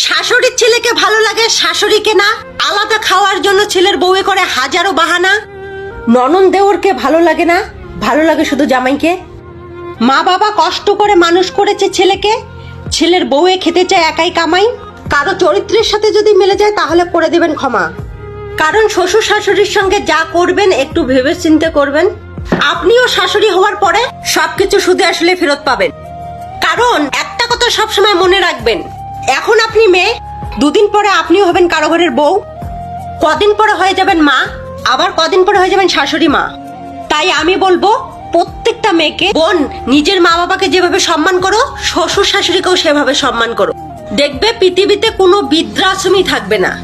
শাশুড়ির ছেলেকে ভালো লাগে, শাশুড়িকে না। আলাদা খাওয়ার জন্য ছেলের বউয়ে করে হাজারো বাহানা। ননন দেওরকে ভালো লাগে না, ভালো লাগে শুধু জামাইকে। মা বাবা কষ্ট করে মানুষ করেছে ছেলেকে, ছেলের বউয়ে খেতে চায় একাই কামাই। কারও চরিত্রের সাথে যদি মিলে যায় তাহলে করে দেবেন ক্ষমা। কারণ শ্বশুর শাশুড়ির সঙ্গে যা করবেন একটু ভেবে চিন্তে করবেন। আপনিও শাশুড়ি হওয়ার পরে সবকিছু শুধু আসলে ফেরত পাবেন। কারণ একটা কথা সবসময় মনে রাখবেন এখন আপনি মেয়ে? দুদিন পরে আপনিও হবেন কারও ঘরের বউ। কদিন পরে হয়ে যাবেন মা, আবার কদিন পরে হয়ে যাবেন শাশুড়ি মা। তাই আমি বলব, প্রত্যেকটা মেয়েকে, বোন, নিজের মা বাবাকে যেভাবে সম্মান করো, শ্বশুর শাশুড়িকেও সেভাবে সম্মান করো। দেখবে পৃথিবীতে কোনো বৃদ্ধাশ্রমই থাকবে না।